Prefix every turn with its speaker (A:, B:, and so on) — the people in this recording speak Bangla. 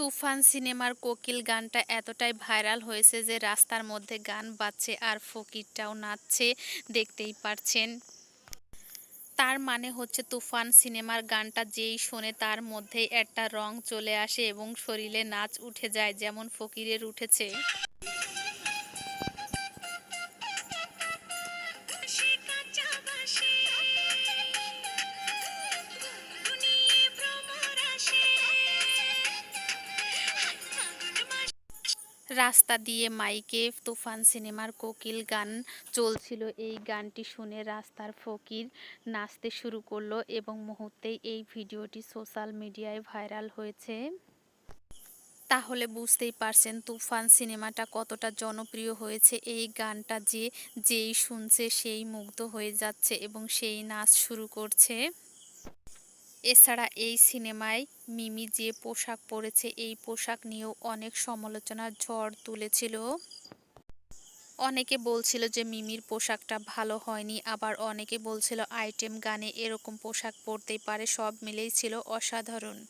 A: তুফান সিনেমার কোকিল গানটা এতটাই ভাইরাল হয়েছে যে রাস্তার মধ্যে গান বাজছে আর ফকিরটাও নাচছে, দেখতেই পারছেন। তার মানে হচ্ছে তুফান সিনেমার গানটা যেই শোনে তার মধ্যেই একটা রং চলে আসে এবং শরীরে নাচ উঠে যায়, যেমন ফকিরের উঠেছে। রাস্তা দিয়ে মাইকে তুফান সিনেমার কোকিল গান চলছিল। এই গানটি শুনে রাস্তার ফকির নাচতে শুরু করল এবং মুহূর্তেই এই ভিডিওটি সোশ্যাল মিডিয়ায় ভাইরাল হয়েছে। তাহলে বুঝতেই পারছেন তুফান সিনেমাটা কতটা জনপ্রিয় হয়েছে। এই গানটা যে যেই শুনছে সেই মুগ্ধ হয়ে যাচ্ছে এবং সেই নাচ শুরু করছে। এছাড়া এই সিনেমায় মিমি যে পোশাক পরেছে, এই পোশাক নিয়েও অনেক সমালোচনার ঝড় তুলেছিল। অনেকে বলছিল যে মিমির পোশাকটা ভালো হয়নি, আবার অনেকে বলছিল আইটেম গানে এরকম পোশাক পরতেই পারে, সব মিলেই ছিল অসাধারণ।